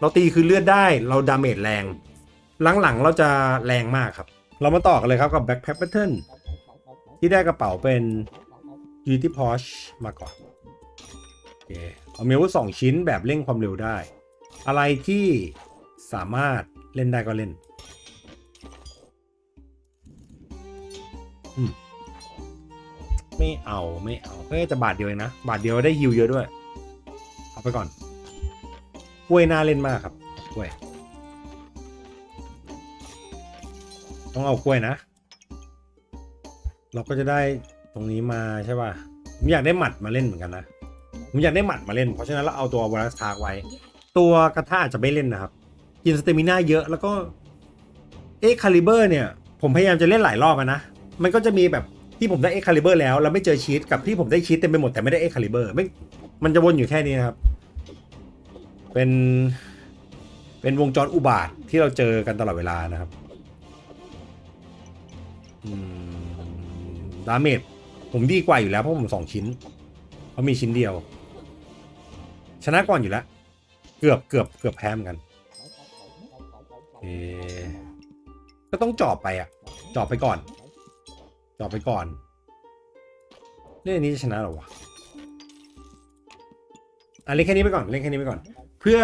เราตีคือเลือดได้เราดาเมจแรง หลังๆเราจะแรงมากครับ เรามาต่อกันเลยครับกับ Backpack Pattern ที่ได้กระเป๋าเป็น Unity Porsche มาก่อนโอเคเอามีอาวุธสองชิ้นแบบเร่งความเร็วได้ อะไรที่สามารถเล่นได้ก็เล่นไม่เอาไม่เอาเฮ้ยแต่บาทเดียวเองนะ บาทเดียวได้ฮิวเยอะด้วย เอาไปก่อน กล้วยน่าเล่นมากครับกล้วย ต้องเอากล้วยนะ เราก็จะได้ตรงนี้มาใช่ป่ะผมอยากได้หมัดมาเล่นเหมือนกันนะผมอยากได้หมัดมาเล่น เพราะฉะนั้นเราเอาตัววอลัสทาร์ไว้ ตัวกระทะอาจจะไม่เล่นนะครับกินสเตมิน่าเยอะแล้วก็เอ็กคาลิเบอร์เนี่ย ผมพยายามจะเล่นหลายรอบนะ มันก็จะมีแบบที่ผมได้เอ็กคาลิเบอร์แล้ว แล้วไม่เจอชีตกับที่ผมได้ชีตเต็มไปหมดแต่ไม่ได้เอ็กคาลิเบอร์ไม่มันจะวนอยู่แค่นี้นะครับ เป็นเป็นวงจรอุบาทที่เราเจอกันตลอดเวลานะครับดาเมจผมดีกว่าอยู่แล้วเพราะผมสองชิ้นเขามีชิ้นเดียว ชนะก่อนอยู่แล้ว เกือบเกือบเกือบแพ้เหมือนกันเอก็ต้องจอบไปอะ จอบไปก่อน จอบไปก่อนเล่นอันนี้จะชนะหรอวะอะเล่นแค่นี้ไปก่อนเล่นแค่นี้ไปก่อน เพื่อ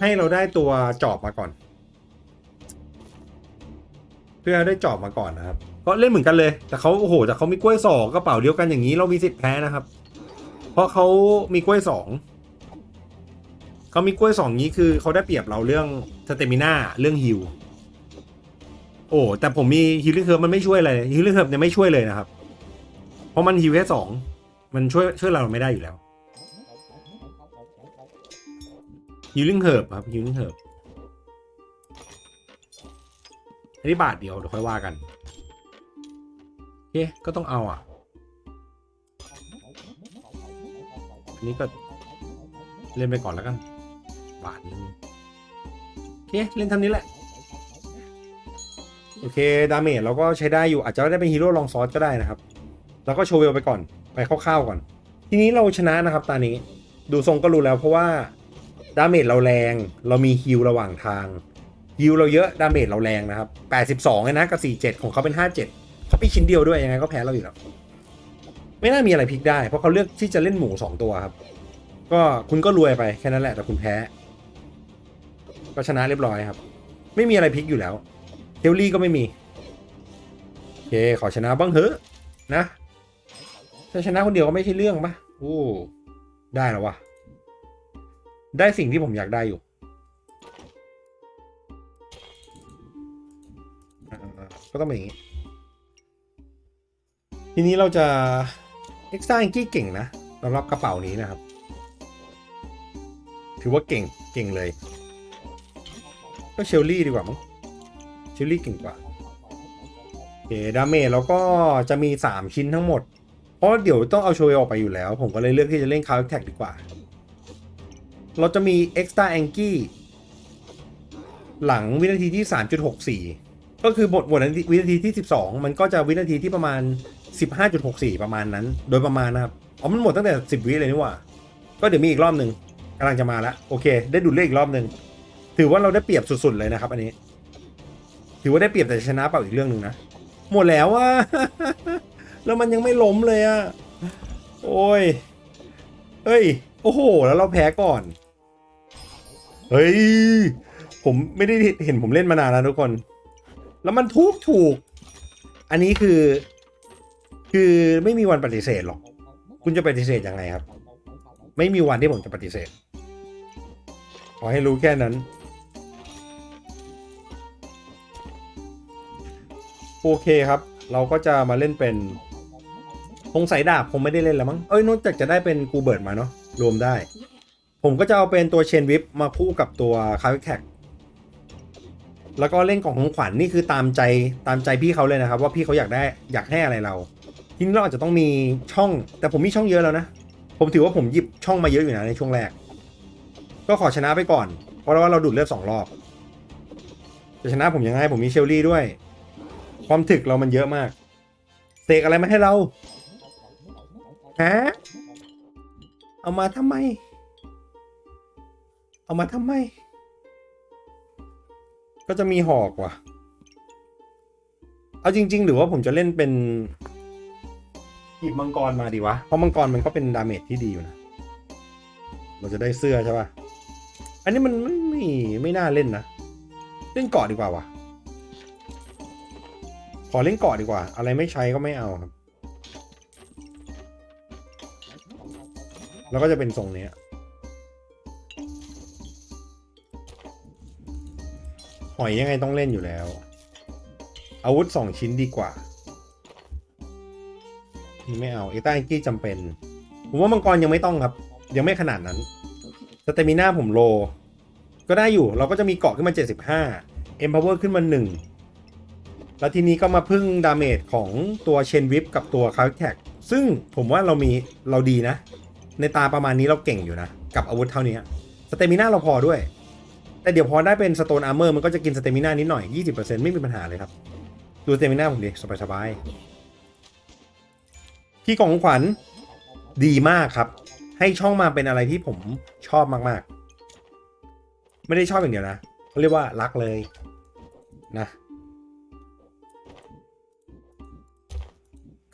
ให้เราได้ตัวจอบมาก่อน เพื่อได้จอบมาก่อนนะครับก็เล่นเหมือนกันเลย แต่เขาโอ้โหแต่เขามีกล้วยสองกระเป๋าเดียวกันอย่างนี้เรามีสิทธิ์แพ้นะครับ เพราะเขามีกล้วยสองเขามีกล้วยสองนี้คือเขาได้เปรียบเราเรื่องสเตมิน่าเรื่องฮิลโอ้แต่ผมมีฮิลลิ่งเคิร์มันไม่ช่วยอะไรฮิลลิ่งเคิร์เนี่ยไม่ช่วยเลยนะครับ เพราะมันฮิลแค่สองมันช่วยช่วยเราไม่ได้อยู่แล้ว ฮิลลิ่งเคิร์ครับฮิลลิ่งเคิร์อันนี้บาทเดียวเดี๋ยวค่อยว่ากันโอเคก็ต้องเอาอะอันนี้ก็เล่นไปก่อนแล้วกัน บาทนึงโอเคเล่นท่านี้แหละ โอเค ดาเมจเราก็ใช้ได้อยู่อาจจะได้เป็นฮีโร่ลองซอสก็ได้นะครับ แล้วก็โชว์เวลไปก่อนไปคร่าวๆก่อน ทีนี้เราชนะนะครับตานี้ ดูทรงก็รู้แล้วเพราะว่า ดาเมจเราแรง เรามีฮิลระหว่างทางฮิลเราเยอะดาเมจเราแรงนะครับ 82เลยนะกับ 47 ของเขาเป็น 57เขาปีชิ้นเดียวด้วยยังไงก็แพ้เราอยู่แล้ว ไม่น่ามีอะไรพลิกได้ เพราะเขาเลือกที่จะเล่นหมูสองตัวครับ ก็คุณก็รวยไปแค่นั้นแหละแต่คุณแพ้ ก็ชนะเรียบร้อยครับ ไม่มีอะไรพลิกอยู่แล้วเทลลี่ก็ไม่มีโอเคขอชนะบ้างเถอะนะถ้าชนะคนเดียวก็ไม่ใช่เรื่องปะโอ้ได้แล้ววะ ได้สิ่งที่ผมอยากได้อยู่ก็ต้องเป็นอย่างนี้ ทีนี้เราจะเอ็กซ์ตร้าแองกี้เก่งนะสำหรับกระเป๋านี้นะครับ ถือว่าเก่งเก่งเลย ก็เชลลี่ดีกว่ามั้งเชลลี่เก่งกว่าโอเคดาเมจเราก็จะมี 3 ชิ้นทั้งหมด เพราะเดี๋ยวต้องเอาโชว์ออกไปอยู่แล้ว ผมก็เลยเลือกที่จะเล่นคาร์แท็กดีกว่า เราจะมี Extra a n g i หลังวินาทีที่ 3.64 ก็คือบทบทวินาทีที่ 12 มันก็จะวินาทีที่ประมาณ 15.64 ประมาณนั้น โดยประมาณนะครับ อ๋อ มันหมดตั้งแต่ 10 วิเลยนี่หว่า ก็เดี๋ยวมีอีกรอบหนึ่งกำลังจะมาแล้ว โอเค ได้ดูเลขอีกรอบหนึ่ง ถือว่าเราได้เปรียบสุดๆเลยนะครับ อันนี้ ถือว่าได้เปรียบแต่ชนะเปล่าอีกเรื่องหนึ่งนะ หมดแล้วว่าแล้วมันยังไม่ล้มเลยอะโอ้ย เฮ้ย โอ้โห แล้วเราแพ้ก่อน เฮ้ย ผมไม่ได้เห็นผมเล่นมานานแล้วทุกคน แล้วมันทุกถูก อันนี้คือ คือไม่มีวันปฏิเสธหรอก คุณจะปฏิเสธยังไงครับ ไม่มีวันที่ผมจะปฏิเสธ ขอให้รู้แค่นั้น โอเคครับ เราก็จะมาเล่นเป็นคงสายดาบคงไม่ได้เล่นแล้วมั้ง เอ้ยนอกจากจะได้เป็นกูเบิร์ดมาเนาะรวมได้ ผมก็จะเอาเป็นตัวเชนวิปมาคู่กับตัวคาร์วิแท็กแล้วก็เล่นกล่องของขวัญนี่คือตามใจตามใจพี่เขาเลยนะครับ ว่าพี่เขาอยากได้อยากให้อะไรเรา ทีนี้เราอาจจะต้องมีช่อง แต่ผมมีช่องเยอะแล้วนะ ผมถือว่าผมหยิบช่องมาเยอะอยู่นะในช่วงแรก ก็ขอชนะไปก่อน เพราะว่าเราดูดเลือดสองรอบจะชนะผมยังไงผมมีเชลลี่ด้วย ความถึกเรามันเยอะมากเสกอะไรมาให้เราฮะเอามาทำไม เอามาทำไม ก็จะมีหอกว่ะ เอาจริง ๆ หรือว่าผมจะเล่นเป็นหยิบมังกรมาดีวะ เพราะมังกรมันก็เป็นดาเมจที่ดีอยู่นะ เราจะได้เสื้อใช่ป่ะ อันนี้มันไม่ไม่ไม่น่าเล่นนะ เล่นเกาะดีกว่าวะขอเล่นเกาะดีกว่า อะไรไม่ใช้ก็ไม่เอาครับ แล้วก็จะเป็นทรงเนี้ย หอยยังไงต้องเล่นอยู่แล้ว อาวุธสองชิ้นดีกว่า นี่ไม่เอา เอต้าอังกี้จำเป็น ผมว่ามังกรยังไม่ต้องครับ ยังไม่ขนาดนั้นสเตมิน่าผมโล ก็ได้อยู่ เราก็จะมีเกาะขึ้นมา 75 Empower ขึ้นมา 1 แล้วทีนี้ก็มาพึ่งดาเมจของตัวเชนวิปกับตัวคาร์แท็กซึ่งผมว่าเรามีเราดีนะ ในตาประมาณนี้เราเก่งอยู่นะ กับอาวุธเท่านี้สเตมิน่าเราพอด้วย แต่เดี๋ยวพอได้เป็นสโตนอาร์เมอร์มันก็จะกินสเตมิน่านิดหน่อย 20%ไม่มีปัญหาเลยครับ ดูสเตมิน่าผมดิสบายๆพี่ของขวัญดีมากครับ ให้ช่องมาเป็นอะไรที่ผมชอบมากๆ ไม่ได้ชอบอย่างเดียวนะเขาเรียกว่ารักเลยนะ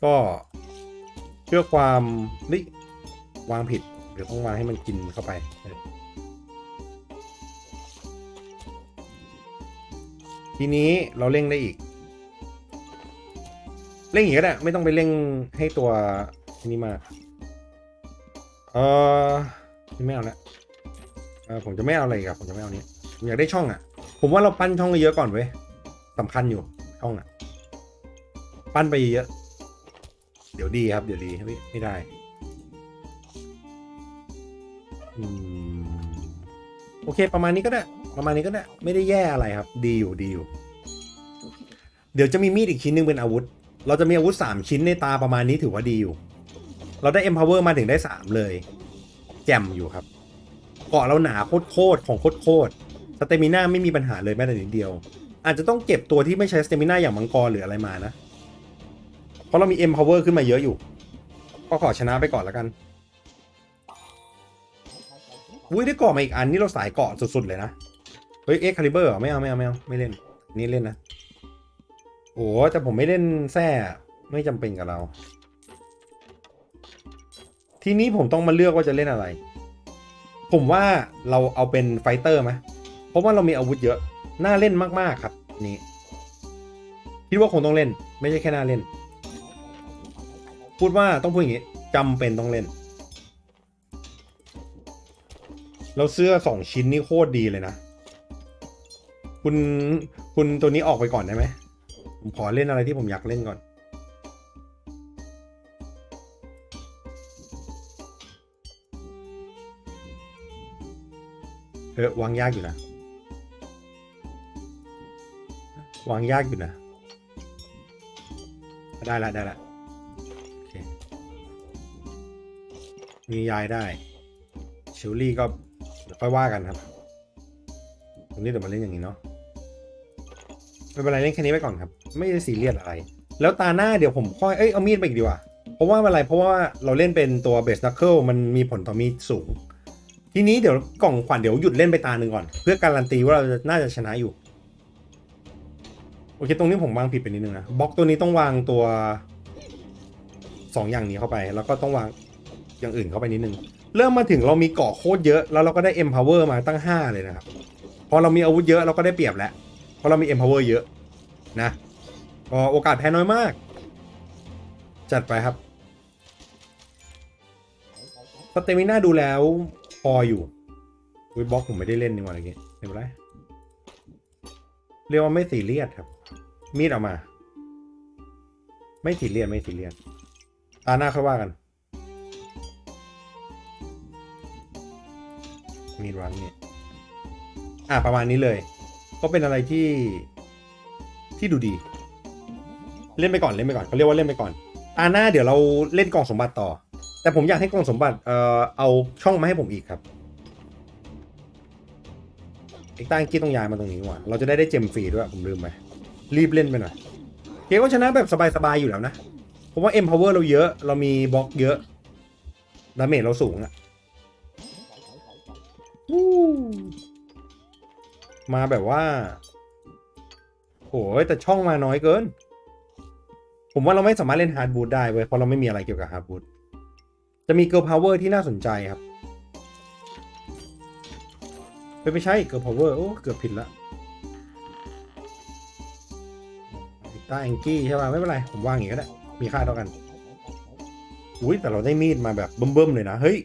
ก็เพื่อความนี่วางผิดเดี๋ยวต้องวางให้มันกินเข้าไป ทีนี้เราเร่งได้อีก เร่งอีกก็ได้ไม่ต้องไปเร่งให้ตัวนี้มากเออไม่เอาละเออผมจะไม่เอาอะไรกับผมจะไม่เอานี้ผมอยากได้ช่องอะ ผมว่าเราปั้นช่องเยอะก่อนเว้ยสำคัญอยู่ช่องอะ ปั้นไปเยอะเดี๋ยวดีครับ เดี๋ยวดีไม่ไม่ได้อืมโอเคประมาณนี้ก็ได้ ประมาณนี้ก็ได้ไม่ได้แย่อะไรครับ ดีอยู่ดีอยู่ เดี๋ยวจะมีมีดอีกชิ้นหนึงเป็นอาวุธ เราจะมีอาวุธ 3 ชิ้นในตาประมาณนี้ถือว่าดีอยู่ เราได้ empower มาถึงได้ 3 เลย แจ่มอยู่ครับ เกาะเราหนาโคตรๆของโคตรๆสเตมิน่าไม่มีปัญหาเลยแม้แต่นิดเดียว อาจจะต้องเก็บตัวที่ไม่ใช้สเตมิน่าอย่างมังกรหรืออะไรมานะ เพราะเรามี empower ขึ้นมาเยอะอยู่ ก็ขอชนะไปก่อนแล้วกันอุ้ยได้เกาะมาอีกอันนี่เราสายเกาะสุดๆเลยนะ เฮ้ยเอ็กคาลิเบอร์ไม่เอาไม่เอาไม่เอาไม่เล่น นี่เล่นนะโอ้แต่ผมไม่เล่นแท้ไม่จำเป็นกับเรา ทีนี้ผมต้องมาเลือกว่าจะเล่นอะไร ผมว่าเราเอาเป็นไฟเตอร์ไหมเพราะว่าเรามีอาวุธเยอะน่าเล่นมากๆครับ นี่คิดว่าคงต้องเล่น ไม่ใช่แค่น่าเล่น พูดว่าต้องพูดอย่างนี้จำเป็นต้องเล่นแล้วเสื้อสองชิ้นนี่โคตรดีเลยนะ คุณคุณตัวนี้ออกไปก่อนได้ไหมผมขอเล่นอะไรที่ผมอยากเล่นก่อน เออวางยากอยู่นะ วางยากอยู่นะ ได้ละได้ละมียายได้เชลลี่ก็ค่อยว่ากันครับ ตรงนี้เดี๋ยวมาเล่นอย่างนี้เนาะ ไม่เป็นไรเล่นแค่นี้ไปก่อนครับ ไม่ได้ซีเรียสอะไร แล้วตาหน้าเดี๋ยวผมค่อยเอ้ยเอามีดไปอีกดีกว่า เพราะว่าอะไรเพราะว่าเราเล่นเป็นตัวเบสนักเกิลมันมีผลต่อมีดสูง ทีนี้เดี๋ยวกล่องขวัญเดี๋ยวหยุดเล่นไปตาหนึ่งก่อน เพื่อการันตีว่าเราจะน่าจะชนะอยู่โอเคตรงนี้ผมวางผิดไปนิดนึงนะบล็อกตัวนี้ต้องวางตัวสองอย่างนี้เข้าไป แล้วก็ต้องวางอย่างอื่นเข้าไปนิดนึง เริ่มมาถึงเรามีเกาะโคตรเยอะ แล้วเราก็ได้ empower มาตั้ง 5 เลยนะครับ พอเรามีอาวุธเยอะเราก็ได้เปรียบแล้ว ราะเรามี empower เยอะนะก็โอกาสแพ้น้อยมาก จัดไปครับสเตมิน่าดูแล้วพออยู่วิบล็อกผมไม่ได้เล่นนี่ว่าอะไรเงี้ยไม่เป็นไรเรียกว่าไม่สีเลียดครับ มีดออกมา ไม่สีเลียดไม่สีเลียดตาหน้าค่อยว่ากัน มีดวางนี่ยอะประมาณนี้เลย ก็เป็นอะไรที่ที่ดูดี เล่นไปก่อนเล่นไปก่อนเขาเรียกว่าเล่นไปก่อนอาหน้าเดี๋ยวเราเล่นกล่องสมบัติต่อ แต่ผมอยากให้กล่องสมบัติเอ่อเอาช่องมาให้ผมอีกครับไอ้ตั้งกี้ต้องย้ายมาตรงนี้ว่ะเราจะได้ได้เจมฟรีด้วยผมลืมไปรีบเล่นไปหน่อยเกมก็ชนะแบบสบายๆอยู่แล้วนะ เพราะว่า empower เราเยอะ เรามีบล็อกเยอะดาเมจเราสูงอะ มาแบบว่า โหยแต่ช่องมาน้อยเกิน ผมว่าเราไม่สามารถเล่นฮาร์ดบูทได้เว้ยเพราะเราไม่มีอะไรเกี่ยวกับฮาร์ดบูทจะมีเกิร์ลพาวเวอร์ที่น่าสนใจครับไม่ไม่ใช่เกิร์ลพาวเวอร์โอ้เกือบผิดละตาแองกี้ใช่ป่ะไม่เป็นไร ผมว่างอย่างนี้ก็ได้ มีค่าเท่ากัน อุ้ยแต่เราได้มีดมาแบบเบิ่มๆเลยนะ เฮ้ย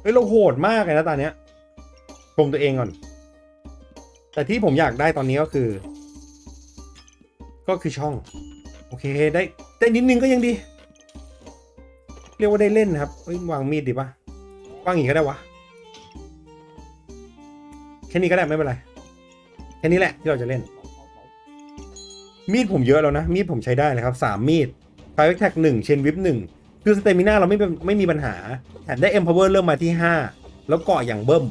เฮ้ย เราโหดมากเลยนะตอนเนี้ยชมตัวเองก่อน แต่ที่ผมอยากได้ตอนนี้ก็คือ ก็คือช่อง โอเคได้ได้นิดนึงก็ยังดี เรียกว่าได้เล่นครับวางมีดดีปะวางอีกก็ได้วะแค่นี้ก็ได้ไม่เป็นไรแค่นี้แหละที่เราจะเล่น มีดผมเยอะแล้วนะ มีดผมใช้ได้เลยครับสามมีดไฟเวกแท็กหนึ่งเชนวิปหนึ่งคือสเตมิน่าเราไม่ไม่มีปัญหาแถมได้เอ็มพาวเวอร์เริ่มมาที่ห้าแล้วเกาะอย่างเบิ้ม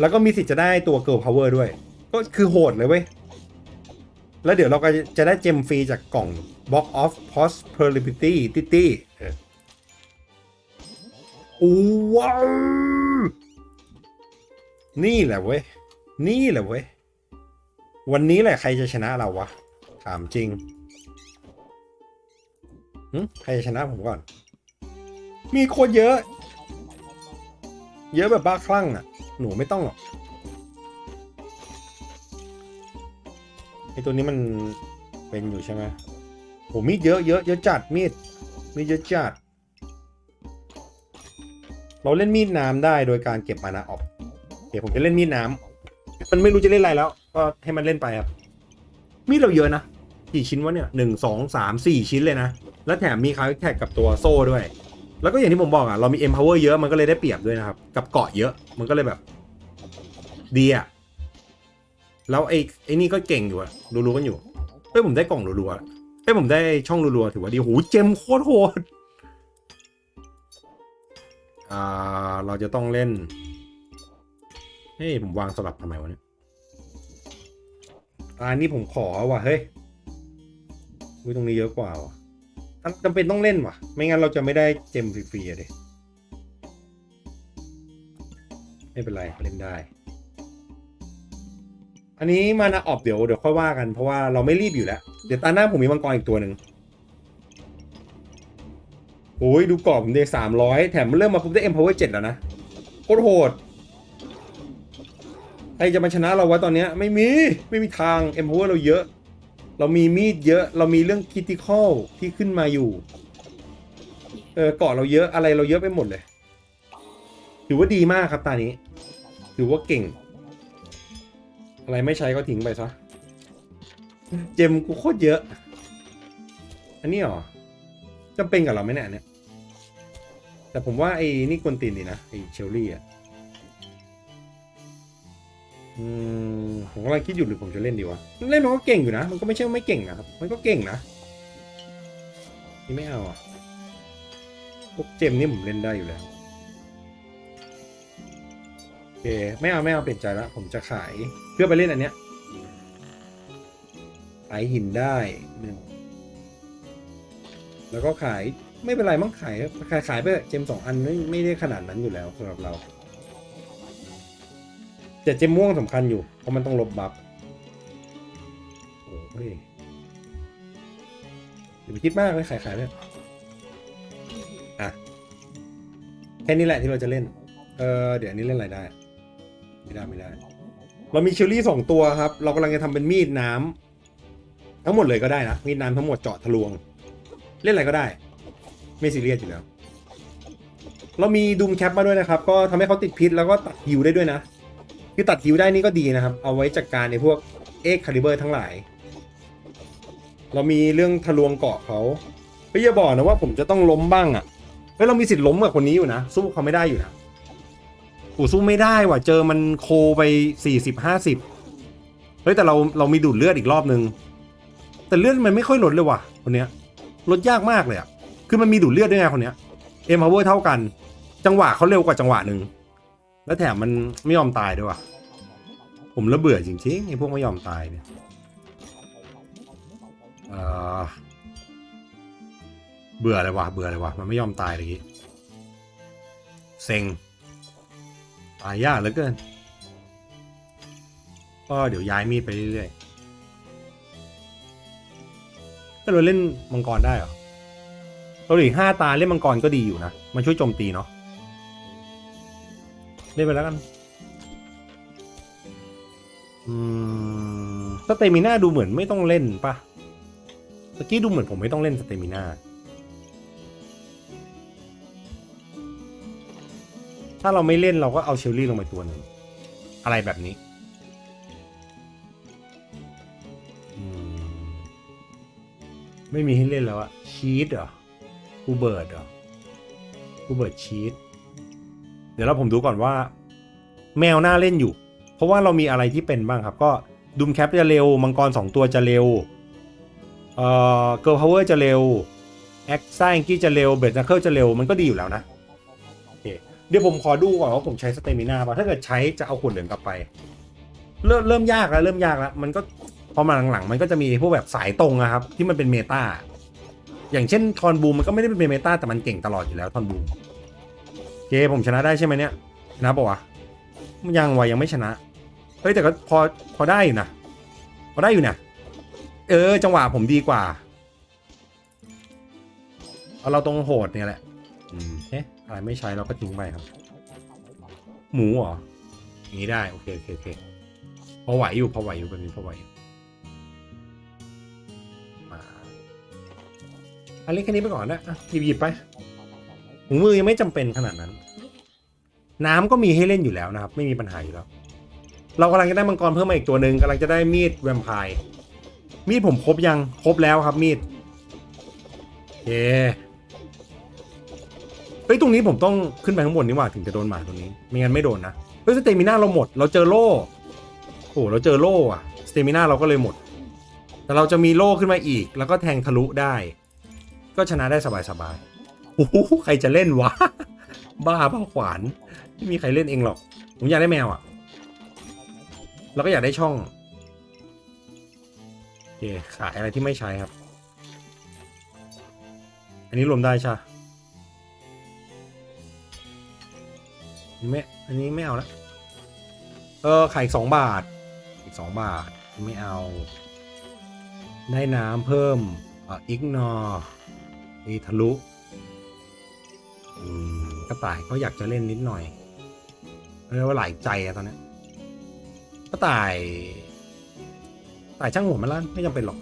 แล้วก็มีสิทธิ์จะได้ตัวเกิร์ลพาวเวอร์ด้วย ก็คือโหดเลยเว้ย แล้วเดี๋ยวเราก็จะได้เจมฟรีจากกล่อง Box of Prosperity ติตี้ออโอ้ว้าวนี่แหละเว้ย นี่แหละเว้ย วันนี้แหละใครจะชนะเราวะ ถามจริงหึใครจะชนะผมก่อน มีคนเยอะ เยอะแบบบ้าคลั่งอะ หนูไม่ต้องหรอก ไอตัวนี้มันเป็นอยู่ใช่ไหมโหมีดเยอะเยอะเยอะจัดมีดมีดเยอะจัด เราเล่นมีดน้ำได้โดยการเก็บมานาออกเดี๋ยวผมจะเล่นมีดน้ำมันไม่รู้จะเล่นอะไรแล้ว ก็ให้มันเล่นไปครับ มีดเราเยอะนะกี่ชิ้นวะเนี่ยหนึ่งสองสามสี่ชิ้นเลยนะ แล้วแถมมีคาแท็กกับตัวโซ่ด้วย แล้วก็อย่างที่ผมบอกอะ เรามี empower เยอะมันก็เลยได้เปรียบด้วยนะครับ กับเกาะเยอะมันก็เลยแบบ ดีอะ แล้วไอ้ไอ้นี่ก็เก่งอยู่อะรู้ๆกันอยู่เฮ้ยผมได้กล่องรัวๆเฮ้ยผมได้ช่องรัวๆถือว่าดีโหเจมโคตรโหดอ่าเราจะต้องเล่นเฮ้ยผมวางสลับทำไมวะเนี่ยอันนี้ผมขอว่ะเฮ้ยอุ้ยตรงนี้เยอะกว่าว่ะจำเป็นต้องเล่นว่ะ ไม่งั้นเราจะไม่ได้เจมฟรีๆอะดิไม่เป็นไรเล่นได้ อันนี้มานาออบเดี๋ยวเดี๋ยวค่อยว่ากันเพราะว่าเราไม่รีบอยู่แล้ว เดี๋ยวตาหน้าผมมีมังกรอีกตัวหนึ่งโอ้ยดูกรอบผมเดสามร้อยแถมเริ่มมาปุ๊บได้เอ็มพาวเวอร์เจ็ดแล้วนะโคตรโหดใครจะมาชนะเราวะตอนเนี้ยไม่มีไม่มีทางเอ็มพาวเวอร์เราเยอะ เรามีมีดเยอะ เรามีเรื่องคิติคอลที่ขึ้นมาอยู่เออเกาะเราเยอะอะไรเราเยอะไปหมดเลย ถือว่าดีมากครับตานี้ ถือว่าเก่ง อะไรไม่ใช้ก็ทิ้งไปซะ เจมกูโคตรเยอะ อันนี้เหรอจำเป็นกับเราไหมเนี่ยเนี่ย แต่ผมว่าไอ้นี่กวนตีนดีนะไอ้เชลลี่อะ อืมผมกำลังคิดอยู่หรือผมจะเล่นดีวะ เล่นมันก็เก่งอยู่นะ มันก็ไม่ใช่ไม่เก่งนะครับ มันก็เก่งนะ นี่ไม่เอาอะพวกเจมนี่ผมเล่นได้อยู่แล้ว เคไม่เอาไม่เอาเปลี่ยนใจแล้วผมจะขายเพื่อไปเล่นอันเนี้ยขายหินได้หนึ่งแล้วก็ขายไม่เป็นไรมั้งขายขายขายไปเจมสองอันไม่ไม่ได้ขนาดนั้นอยู่แล้วสำหรับเราแต่เจมม่วงสำคัญอยู่เพราะมันต้องลบบัฟโอ้ยอย่าไปคิดมากเลยขายขายเลยอะแค่นี้แหละที่เราจะเล่น เออเดี๋ยวอันนี้เล่นอะไรได้ ไม่ได้ไม่ได้ เรามีเชอรี่สองตัวครับ เรากำลังจะทำเป็นมีดน้ำทั้งหมดเลยก็ได้นะ มีดน้ำทั้งหมดเจาะทะลวง เล่นอะไรก็ได้ ไม่ซีเรียสอยู่แล้ว เรามีดูมแคปมาด้วยนะครับ ก็ทำให้เขาติดพิษแล้วก็ตัดฮิวได้ด้วยนะ คือตัดฮิวได้นี่ก็ดีนะครับ เอาไว้จัดการในพวกเอ็กคาลิเบอร์ทั้งหลาย เรามีเรื่องทะลวงเกาะเขาไม่อย่าบอกนะว่าผมจะต้องล้มบ้างอะ่ะเฮ้ยเรามีสิทธิ์ล้มกับคนนี้อยู่นะ สู้เขาไม่ได้อยู่นะ กูสู้ไม่ได้ว่ะเจอมันโคไปสี่สิบห้าสิบเฮ้ยแต่เราเรามีดูดเลือดอีกรอบนึง แต่เลือดมันไม่ค่อยลดเลยว่ะคนเนี้ยลดยากมากเลยอะ่ะคือมันมีดูดเลือดด้วยไงคนเนี้ยเอ็มพาวเวอร์เท่ากัน จังหวะเขาเร็วกว่าจังหวะหนึ่งแล้วแถมมันไม่ยอมตายด้วยว่ะผมระเบื่อจริงๆไอ้พวกไม่ยอมตายเนี่ยเอ่อเบื่อเลยว่ะเบื่อเลยว่ะมันไม่ยอมตายเลยกี้เซ็ง ตายยากเหลือเกิน ก็เดี๋ยวย้ายมีดไปเรื่อยๆ ก็เราเล่นมังกรได้เหรอเราหลืออกห้าตาเล่นมังกรก็ดีอยู่นะ มันช่วยโจมตีเนาะ เล่นไปแล้วกัน อืมสเตมิน่าดูเหมือนไม่ต้องเล่นปะตะกี้ดูเหมือนผมไม่ต้องเล่นสเตมิน่า ถ้าเราไม่เล่นเราก็เอาเชลลี่ลงไปตัวหนึ่งอะไรแบบนี้ไม่มีให้เล่นแล้วอะชีตเหรอกูเบิร์ดเหรอกูเบิร์ดชีตเดี๋ยวเราผมดูก่อนว่า แมวหน่าเล่นอยู่ เพราะว่าเรามีอะไรที่เป็นบ้างครับ ก็ดุมแคปจะเร็ว มังกรสองตัวจะเร็ว เอ่อเกิร์ลพาวเวอร์จะเร็ว แอคซ่าแองกี้จะเร็ว เบดนัคเคิลจะเร็ว มันก็ดีอยู่แล้วนะ เดี๋ยวผมขอดูก่อนว่าผมใช้สเตมินาป่ะถ้าเกิดใช้จะเอาขวดเหลืองกลับไป เริ่มเริ่มยากแล้วเริ่มยากแล้วมันก็พอมาหลังๆ มันก็จะมีพวกแบบสายตรงอะครับ ที่มันเป็นเมตาอย่างเช่นทอนบูมมันก็ไม่ได้เป็นเมตาแต่มันเก่งตลอดอยู่แล้วทอนบูมเคผมชนะได้ใช่ไหมเนี่ยชนะปะวะยังวะยังไม่ชนะเฮ้ยแต่ก็พอพอได้อยู่นะพอได้อยู่นะเออ จังหวะผมดีกว่าเอาเราตรงโหดเนี่ยแหละอืมเอ๊ะ อะไรไม่ใช้เราก็ทิ้งไปครับ หมูเหรออย่างนี้ได้ โอเคโอเคโอเคพอไหวอยู่พอไหวอยู่แบบนี้พอไหวอยู่มาอันเล็กแค่นี้ไปก่อนนะอะหยิบหยิบไปถุงมือยังไม่จำเป็นขนาดนั้น น้ำก็มีให้เล่นอยู่แล้วนะครับ ไม่มีปัญหาอยู่แล้ว เรากำลังจะได้มังกรเพิ่มมาอีกตัวหนึ่งกำลังจะได้มีดแวมไพร์มีดผมครบยังครบแล้วครับมีดโอเคเฮ้ยตรงนี้ผมต้องขึ้นไปข้างบนนี่หว่าถึงจะโดนหมาตัวนี้ไม่งั้นไม่โดนนะเฮ้ยสเตมิน่าเราหมด เราเจอโล่โอ้โหเราเจอโล่อะสเตมิน่าเราก็เลยหมด แต่เราจะมีโล่ขึ้นมาอีก แล้วก็แทงทะลุได้ ก็ชนะได้สบายๆโอ้โหใครจะเล่นวะบ้าบ้าขวานไม่มีใครเล่นเองหรอกผมอยากได้แมวอะแล้วก็อยากได้ช่องโอเคขายอะไรที่ไม่ใช้ครับ อันนี้รวมได้ใช่ นนี้ไม่อันนี้ไม่เอาละเออไขายอีกสองบาท อีกสองบาทไม่เอา ได้น้ำเพิ่มอ่าอิกนออีทะลุอืมกระต่ายก็อยากจะเล่นนิดหน่อยเรียกว่าหลายใจอะตอนนี้กระต่ายต่ายช่างหัวมันละไม่จำเป็นหรอก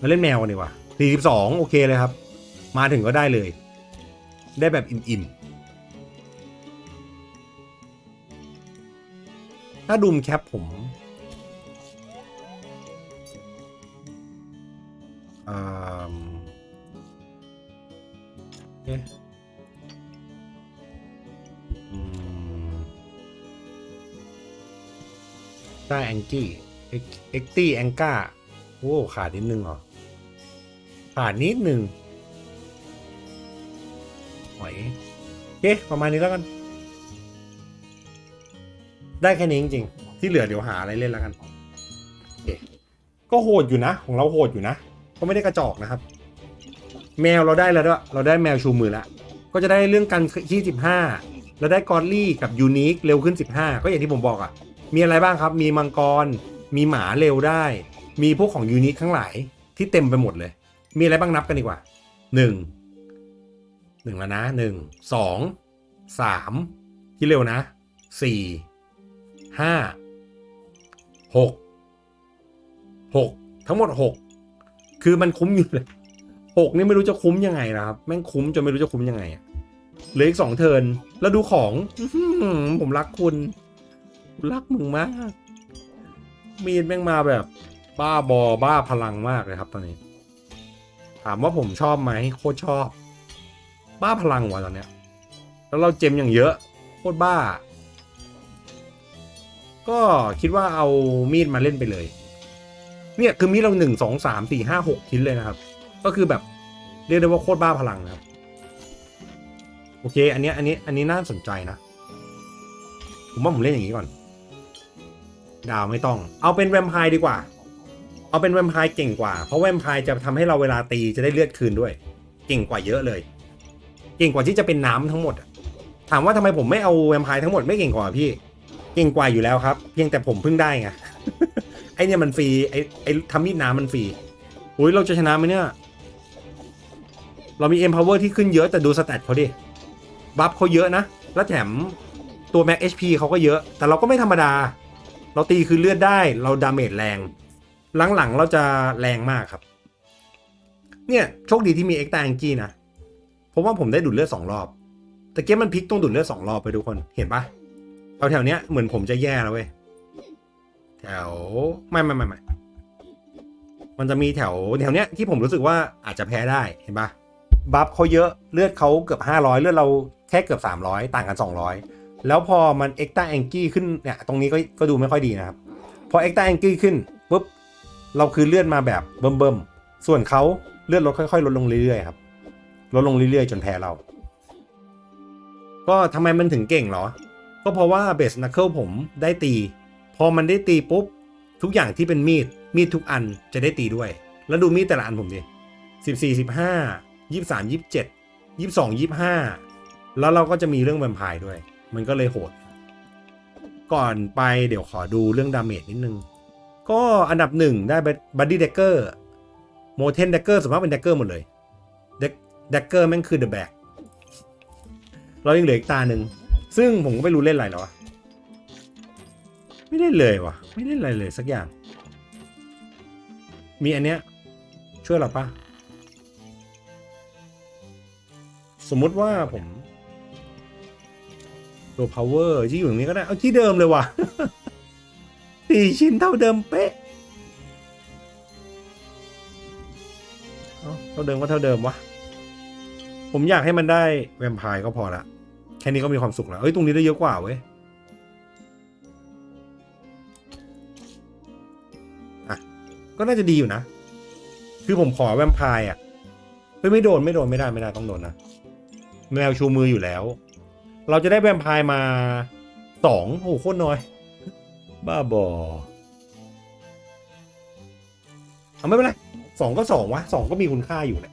มาเล่นแมวกันดีกว่า42 โอเคเลยครับ มาถึงก็ได้เลย ได้แบบอิ่มๆ ถ้าดูมแคปผมอ่าเอ๊ะอืมได้แองกี้เอ็กตี้แองก้าโอ้ขาดนิดนึงเหรอ ขาดนิดนึงไหวโอเคประมาณนี้แล้วกัน ได้แค่นี้จริงๆ ที่เหลือเดี๋ยวหาอะไรเล่นแล้วกันโอเคก็โหดอยู่นะ ของเราโหดอยู่นะ ก็ไม่ได้กระจอกนะครับ แมวเราได้แล้วด้วย เราได้แมวชูมือแล้ว ก็จะได้เรื่องการขี้สิบห้าแล้วได้กอรลี่กับยูนิคเร็วขึ้น 15 ก็อย่างที่ผมบอกอะ่ะ มีอะไรบ้างครับ มีมังกร มีหมาเร็วได้ มีพวกของยูนิคทั้งหลายที่เต็มไปหมดเลย มีอะไรบ้างนับกันดีกว่า 1 1 แล้วนะ 1 2 3 ที่เร็วนะ 4 5 6 6ทั้งหมด6คือมันคุ้มอยู่เลย6นี่ไม่รู้จะคุ้มยังไงนะครับ แม่งคุ้มจนไม่รู้จะคุ้มยังไงเหลืออีกสองเทินแล้วดูของผมรักคุณรักมึงมาก มีดแม่งมาแบบ บ้าบอบ้าพลังมากเลยครับตอนนี้ ถามว่าผมชอบไหมโคตรชอบ บ้าพลังว่ะตอนเนี้ย แล้วเราเจมอย่างเยอะ โคตรบ้า ก็คิดว่าเอามีดมาเล่นไปเลย เนี่ยคือมีดเราหนึ่งสองสามสี่ห้าหกชิ้นเลยนะครับ ก็คือแบบเรียกได้ว่าโคตรบ้าพลังนะครับ โอเค อันนี้อันนี้อันนี้น่าสนใจนะ ผมว่าผมเล่นอย่างนี้ก่อน ดาวไม่ต้อง เอาเป็นแวมไพร์ดีกว่า เอาเป็นแวมไพร์เก่งกว่า เพราะแวมไพร์จะทำให้เราเวลาตีจะได้เลือดคืนด้วย เก่งกว่าเยอะเลย เก่งกว่าที่จะเป็นน้ำทั้งหมด ถามว่าทำไมผมไม่เอาแวมไพร์ทั้งหมดไม่เก่งกว่าพี่ เก่งกว่าอยู่แล้วครับ เพียงแต่ผมเพิ่งได้ไง ไอเนี่ยมันฟรี ไอไอทำมีดน้ำมันฟรีอุ้ยเราจะชนะไหมเนี่ย เรามี empower ที่ขึ้นเยอะแต่ดูสแตทเขาดิ บัฟเขาเยอะนะ แล้วแถมตัว max HP เขาก็เยอะ แต่เราก็ไม่ธรรมดา เราตีคือเลือดได้ เราดาเมจแรง หลังๆเราจะแรงมากครับ เนี่ยโชคดีที่มีเอ็กตาแองกี้นะ เพราะว่าผมได้ดูดเลือดสองรอบ แต่เกมมันพลิกตรงดูดเลือดสองรอบไปทุกคน เห็นปะ แถวแถวๆเนี้ยเหมือนผมจะแย่แล้วเว้ยแถวไม่ไม่ไม่ไม่มันจะมีแถวแถวเนี้ยที่ผมรู้สึกว่าอาจจะแพ้ได้เห็นปะบัฟเขาเยอะเลือดเขาเกือบ 500 เลือดเราแค่เกือบ 300 ต่างกัน 200 แล้วพอมันเอ็กตาแองกี้ขึ้นเนี่ยตรงนี้ก็ก็ดูไม่ค่อยดีนะครับ พอเอ็กตาแองกี้ขึ้นปุ๊บเราคือเลือดมาแบบเบิ่มๆส่วนเขาเลือดลดค่อยๆ ลดลงเรื่อยๆครับลดลงเรื่อยๆ จนแพ้เรา ก็ทำไมมันถึงเก่งเหรอ ก็เพราะว่าเบสนักเคิลผมได้ตี พอมันได้ตีปุ๊บ ทุกอย่างที่เป็นมีด มีดทุกอันจะได้ตีด้วย แล้วดูมีดแต่ละอันผมดิสิบสี่สิบห้ายี่สามยี่เจ็ดยี่สองยี่ห้าแล้วเราก็จะมีเรื่องแวมไพร์ด้วย มันก็เลยโหด ก่อนไปเดี๋ยวขอดูเรื่องดาเมจนิดนึง ก็อันดับหนึ่งได้บัดดี้เดกเกอร์โมเทนเดกเกอร์ส่วนมากเป็นเดกเกอร์หมดเลยเดกเกอร์แม่งคือเดอะแบกเรายังเหลืออีกตาหนึ่ง ซึ่งผมก็ไม่รู้เล่นอะไรแล้วอะไม่เล่นเลยวะไม่เล่นอะไรเลยสักอย่าง มีอันเนี้ยช่วยเราปะสมมุติว่าผมตัว power ที่อยู่ตรงนี้ก็ได้ เอาที่เดิมเลยวะสี่ชิ้นเท่าเดิมเป๊ะเท่าเดิมก็เท่าเดิมวะผมอยากให้มันได้แวมไพร์ก็พอละ แค่นี้ก็มีความสุขแล้วเอ้ยตรงนี้ได้เยอะกว่าเว้ยอะก็น่าจะดีอยู่นะ คือผมขอแวมไพร์อะเฮ้ยไม่โดนไม่โดนไม่ได้ไม่ได้ต้องโดนนะแมวชูมืออยู่แล้ว เราจะได้แวมไพร์มาสองโอ้โหโคตรน้อย บ้าบอเอาไม่เป็นไรสองก็สองวะสองก็มีคุณค่าอยู่แหละ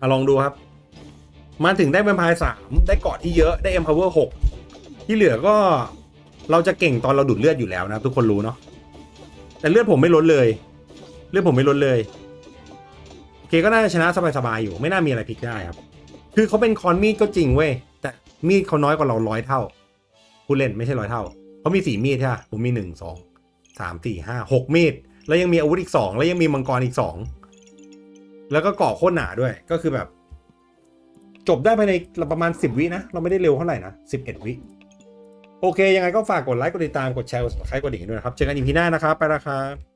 อะลองดูครับ มาถึงได้แวมไพร์สามได้เกาะที่เยอะได้ empower หกที่เหลือก็เราจะเก่งตอนเราดูดเลือดอยู่แล้วนะทุกคนรู้เนาะแต่เลือดผมไม่ลดเลย เลือดผมไม่ลดเลยโอเคก็น่าจะชนะสบายๆอยู่ ไม่น่ามีอะไรพลิกได้ครับ คือเขาเป็นคอนมีดก็จริงเว้ยแต่มีดเขาน้อยกว่าเราร้อยเท่าผู้เล่นไม่ใช่ร้อยเท่าเขามีสี่มีดใช่ปะผมมีหนึ่งสองสามสี่ห้าหกมีดแล้วยังมีอาวุธอีกสองแล้วยังมีมังกรอีกสองแล้วก็เกาะโคตรหนาด้วยก็คือแบบ จบได้ภายในประมาณสิบวินะ เราไม่ได้เร็วเท่าไหร่นะสิบเอ็ดวิ โอเค ยังไงก็ฝากกดไลค์ กดติดตาม กดแชร์ กด subscribe กดดิ่งด้วยนะครับ เจอกันอีพีหน้านะครับ ไปละครับ